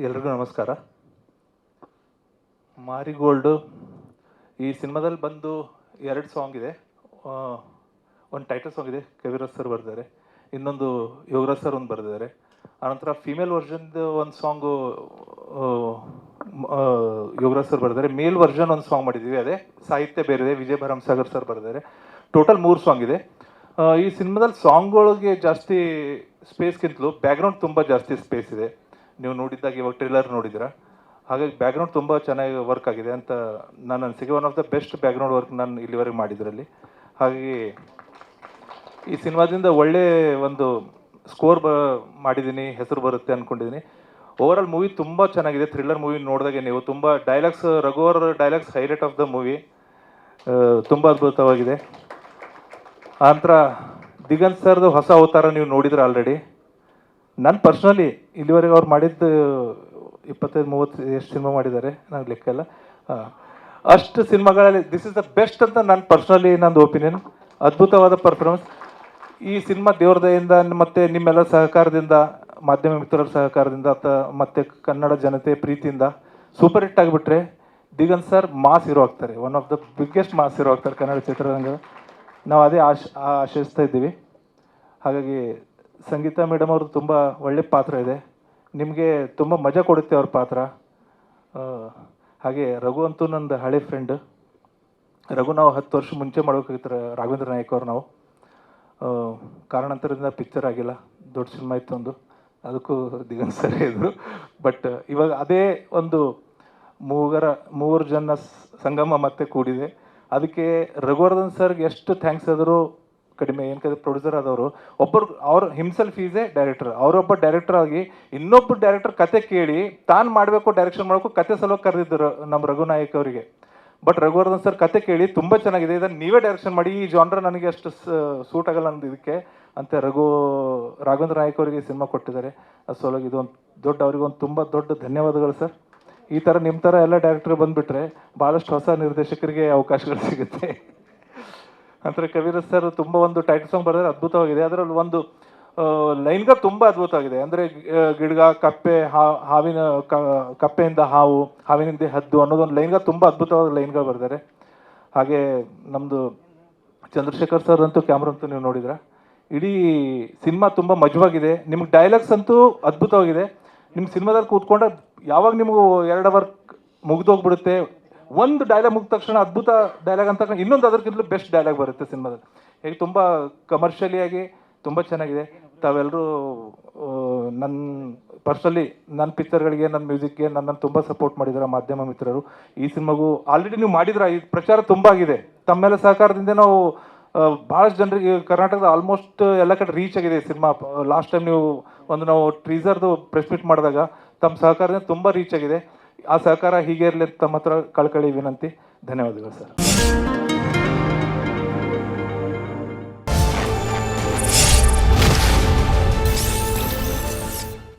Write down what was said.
ಎಲ್ರಿಗೂ ನಮಸ್ಕಾರ. ಮಾರಿಗೋಲ್ಡು ಈ ಸಿನಿಮಾದಲ್ಲಿ ಬಂದು ಎರಡು ಸಾಂಗ್ ಇದೆ. ಒಂದು ಟೈಟಲ್ ಸಾಂಗ್ ಇದೆ, ಕವಿರಾಜ್ ಸರ್ ಬರೆದಿದ್ದಾರೆ. ಇನ್ನೊಂದು ಯೋಗರಾಜ್ ಸರ್ ಒಂದು ಬರೆದಿದ್ದಾರೆ. ಆನಂತರ ಫಿಮೇಲ್ ವರ್ಷನ್ದು ಒಂದು ಸಾಂಗು ಯೋಗರಾಜ್ ಸರ್ ಬರೆದಿದ್ದಾರೆ. ಮೇಲ್ ವರ್ಷನ್ ಒಂದು ಸಾಂಗ್ ಮಾಡಿದ್ದೀವಿ ಅದೇ ಸಾಹಿತ್ಯ ಬೇರೆ ಇದೆ. ವಿಜಯ್ ಭರಮಸಾಗರ್ ಸರ್ ಬರೆದಿದ್ದಾರೆ. ಟೋಟಲ್ ಮೂರು ಸಾಂಗ್ ಇದೆ. ಈ ಸಿನಿಮಾದಲ್ಲಿ ಸಾಂಗ್ಗಳಿಗೆ ಜಾಸ್ತಿ ಸ್ಪೇಸ್ಗಿಂತಲೂ ಬ್ಯಾಕ್ಗ್ರೌಂಡ್ ತುಂಬ ಜಾಸ್ತಿ ಸ್ಪೇಸ್ ಇದೆ. ನೀವು ನೋಡಿದ್ದಾಗ ಇವಾಗ ಟ್ರೇಲರ್ ನೋಡಿದ್ದೀರಾ? ಹಾಗಾಗಿ ಬ್ಯಾಕ್ಗ್ರೌಂಡ್ ತುಂಬ ಚೆನ್ನಾಗಿ ವರ್ಕ್ ಆಗಿದೆ ಅಂತ ನಾನು ಅನಿಸಿಕೆ. One of the best background work ನಾನು ಇಲ್ಲಿವರೆಗೆ ಮಾಡಿದ್ರಲ್ಲಿ. ಹಾಗಾಗಿ ಈ ಸಿನಿಮಾದಿಂದ ಒಳ್ಳೆ ಒಂದು ಸ್ಕೋರ್ ಬ, ಮಾಡಿದ್ದೀನಿ, ಹೆಸರು ಬರುತ್ತೆ ಅಂದ್ಕೊಂಡಿದ್ದೀನಿ ಓವರ್ ಆಲ್ ಮೂವಿ ತುಂಬ ಚೆನ್ನಾಗಿದೆ. ಥ್ರಿಲ್ಲರ್ ಮೂವಿ ನೋಡಿದಾಗೆ ನೀವು ತುಂಬ dialogues Raghubar dialogues highlight of the movie ತುಂಬ ಅದ್ಭುತವಾಗಿದೆ. ಆನಂತರ ದಿಗಂತ್ ಸರ್ದು ಹೊಸ ಅವತಾರ ನೀವು ನೋಡಿದ್ರೆ ಆಲ್ರೆಡಿ ನಾನು ಪರ್ಸ್ನಲಿ ಇಲ್ಲಿವರೆಗೆ ಅವ್ರು ಮಾಡಿದ್ದು ಇಪ್ಪತ್ತೈದು, ಮೂವತ್ತು ಎಷ್ಟು ಸಿನಿಮಾ ಮಾಡಿದ್ದಾರೆ ನನಗೆ ಲೆಕ್ಕ ಇಲ್ಲ. ಅಷ್ಟು ಸಿನಿಮಾಗಳಲ್ಲಿ ದಿಸ್ ಇಸ್ ದ ಬೆಸ್ಟ್ ಅಂತ ನಾನು ಪರ್ಸ್ನಲಿ ನಂದು ಒಪಿನಿಯನ್ ಅದ್ಭುತವಾದ ಪರ್ಫಾರ್ಮೆನ್ಸ್ ಈ ಸಿನಿಮಾ ದೇವ್ರದಯಿಂದ ಮತ್ತೆ ನಿಮ್ಮೆಲ್ಲ ಸಹಕಾರದಿಂದ, ಮಾಧ್ಯಮ ಮಿತ್ರರ ಸಹಕಾರದಿಂದ ಅಥವಾ ಮತ್ತೆ ಕನ್ನಡ ಜನತೆ ಪ್ರೀತಿಯಿಂದ ಸೂಪರ್ ಹಿಟ್ ಆಗಿಬಿಟ್ರೆ ದಿಗಂತ್ ಸರ್ ಮಾಸ್ ಇರೋ ಆಗ್ತಾರೆ. One of the biggest mass hero ಆಗ್ತಾರೆ ಕನ್ನಡ ಚಿತ್ರರಂಗದ. ನಾವು ಅದೇ ಆಶ್ ಆಶಿಸ್ತಾ ಇದ್ದೀವಿ. ಹಾಗಾಗಿ ಸಂಗೀತ ಮೇಡಮ್ ಅವ್ರದ್ದು ತುಂಬ ಒಳ್ಳೆ ಪಾತ್ರ ಇದೆ. ನಿಮಗೆ ತುಂಬ ಮಜಾ ಕೊಡುತ್ತೆ ಅವ್ರ ಪಾತ್ರ. ಹಾಗೆ ರಘು ಅಂತೂ ನಂದು ಹಳೆ ಫ್ರೆಂಡ್ ರಘು ನಾವು ಹತ್ತು ವರ್ಷ ಮುಂಚೆ ಮಾಡ್ಬೇಕಾಗಿತ್ತು ರಾಘವೇಂದ್ರ ನಾಯಕ್ ಅವ್ರು ನಾವು. ಕಾರಣಾಂತರದಿಂದ ಪಿಕ್ಚರ್ ಆಗಿಲ್ಲ. ದೊಡ್ಡ ಸಿನಿಮಾ ಇತ್ತು ಒಂದು. ಅದಕ್ಕೂ ದಿಗಂತ್ ಸರಿ ಇದ್ರು. ಬಟ್ ಇವಾಗ ಅದೇ ಒಂದು ಮೂವರ, ಮೂವರು ಜನ ಸಂಗಮ ಮತ್ತೆ ಕೂಡಿದೆ. ಅದಕ್ಕೆ ರಘುವರ್ಧನ್ ಸರ್ಗೆ ಎಷ್ಟು ಥ್ಯಾಂಕ್ಸ್ ಆದರೂ ಕಡಿಮೆ ಏನಕ್ಕೆ ಪ್ರೊಡ್ಯೂಸರ್ ಆದವರು, ಒಬ್ಬರು, ಅವ್ರು ಹಿಮ್ಸೆಲ್ಫ್ ಈಸೇ ಡೈರೆಕ್ಟರ್ ಅವರೊಬ್ಬ ಡೈರೆಕ್ಟರ್ ಆಗಿ ಇನ್ನೊಬ್ಬ ಡೈರೆಕ್ಟರ್ ಕತೆ ಕೇಳಿ, ತಾನು ಮಾಡಬೇಕು ಡೈರೆಕ್ಷನ್ ಮಾಡಬೇಕು, ಕತೆ ಸಲೋ ಕರೆದಿದ್ದರು ನಮ್ಮ ರಘುನಾಯಕ್ ಅವರಿಗೆ. ಬಟ್ ರಘುವರ್ಧನ್ ಸರ್ ಕತೆ ಕೇಳಿ ತುಂಬ ಚೆನ್ನಾಗಿದೆ, ಇದನ್ನು ನೀವೇ ಡೈರೆಕ್ಷನ್ ಮಾಡಿ, ಈ ಜಾನ್ರ ನನಗೆ ಅಷ್ಟು ಸೂಟ್ ಆಗಲ್ಲ ಅನ್ನೋದು ಇದಕ್ಕೆ ಅಂತ ರಘು, ರಾಘವೇಂದ್ರ ನಾಯಕ್ ಅವರಿಗೆ ಸಿನಿಮಾ ಕೊಟ್ಟಿದ್ದಾರೆ. ಇದು ಇದೊಂದು ದೊಡ್ಡ, ಅವ್ರಿಗೆ ಒಂದು ತುಂಬ ದೊಡ್ಡ ಧನ್ಯವಾದಗಳು ಸರ್ ಈ ಥರ ನಿಮ್ಮ ಥರ ಎಲ್ಲ ಡೈರೆಕ್ಟರ್ ಬಂದುಬಿಟ್ರೆ ಭಾಳಷ್ಟು ಹೊಸ ನಿರ್ದೇಶಕರಿಗೆ ಅವಕಾಶಗಳು ಸಿಗುತ್ತೆ. ನಂತರ ಕವಿರಾಜ್ ಸರ್ ತುಂಬ ಒಂದು ಟೈಟಲ್ ಸಾಂಗ್ ಬರೆದ್ರೆ ಅದ್ಭುತವಾಗಿದೆ. ಅದರಲ್ಲಿ ಒಂದು ಲೈನ್ಗಳು ತುಂಬ ಅದ್ಭುತವಾಗಿದೆ. ಅಂದರೆ ಗಿಡಗ, ಕಪ್ಪೆ ಹಾವಿನ ಕಪ್ಪೆಯಿಂದ ಹಾವು, ಹಾವಿನಿಂದ ಹದ್ದು ಅನ್ನೋದೊಂದು ಲೈನ್ಗ ತುಂಬ ಅದ್ಭುತವಾದ ಲೈನ್ಗಳು ಬರೆದಾರೆ ಹಾಗೆ ನಮ್ಮದು ಚಂದ್ರಶೇಖರ್ ಸರ್ ಅಂತೂ ಕ್ಯಾಮ್ರಾ ಅಂತೂ ನೀವು ನೋಡಿದ್ರ? ಇಡೀ ಸಿನಿಮಾ ತುಂಬ ಮಜವಾಗಿದೆ. ನಿಮ್ಗೆ ಡೈಲಾಗ್ಸ್ ಅಂತೂ ಅದ್ಭುತವಾಗಿದೆ. ನಿಮ್ಮ ಸಿನಿಮಾದಲ್ಲಿ ಕೂತ್ಕೊಂಡ ಯಾವಾಗ ನಿಮಗೂ ಎರಡು ಅವರ್ ಮುಗ್ದೋಗ್ಬಿಡುತ್ತೆ ಒಂದು ಡೈಲಾಗ್ ಮುಗಿದ ತಕ್ಷಣ, ಅದ್ಭುತ ಡೈಲಾಗ್ ಅಂತ ಇನ್ನೊಂದು ಅದಕ್ಕಿಂತಲೂ ಬೆಸ್ಟ್ ಡೈಲಾಗ್ ಬರುತ್ತೆ ಸಿನಿಮಾದಲ್ಲಿ. ಹೇಗೆ ತುಂಬ ಕಮರ್ಷಿಯಲಿಯಾಗಿ ತುಂಬ ಚೆನ್ನಾಗಿದೆ. ತಾವೆಲ್ಲರೂ ನನ್ನ ಪರ್ಸನಲಿ ನನ್ನ ಪಿಕ್ಚರ್ಗಳಿಗೆ ನನ್ನ ಮ್ಯೂಸಿಕ್ಗೆ ನನ್ನನ್ನು ತುಂಬ ಸಪೋರ್ಟ್ ಮಾಡಿದ್ದಾರೆ ಮಾಧ್ಯಮ ಮಿತ್ರರು. ಈ ಸಿನಿಮಾಗೂ ಆಲ್ರೆಡಿ ನೀವು ಮಾಡಿದ್ರ? ಈ ಪ್ರಚಾರ ತುಂಬ ಆಗಿದೆ. ತಮ್ಮೆಲ್ಲ ಸಹಕಾರದಿಂದ ನಾವು ಭಾಳಷ್ಟು ಜನರಿಗೆ ಕರ್ನಾಟಕದ ಆಲ್ಮೋಸ್ಟ್ ಎಲ್ಲ ಕಡೆ ರೀಚ್ ಆಗಿದೆ ಈ ಸಿನಿಮಾ. ಲಾಸ್ಟ್ ಟೈಮ್ ನೀವು ಒಂದು ನಾವು ಟ್ರೀಸರ್ದು ಪ್ರೆಸ್ ಮೀಟ್ ಮಾಡಿದಾಗ ತಮ್ಮ ಸಹಕಾರದಿಂದ ತುಂಬ ರೀಚ್ ಆಗಿದೆ. ಆ ಸಹಕಾರ ಹೀಗೆ ಇರಲಿ ತಮ್ಮ ಹತ್ರ ಕಳ್ಕಳಿ ವಿನಂತಿ. ಧನ್ಯವಾದಗಳು ಸರ್.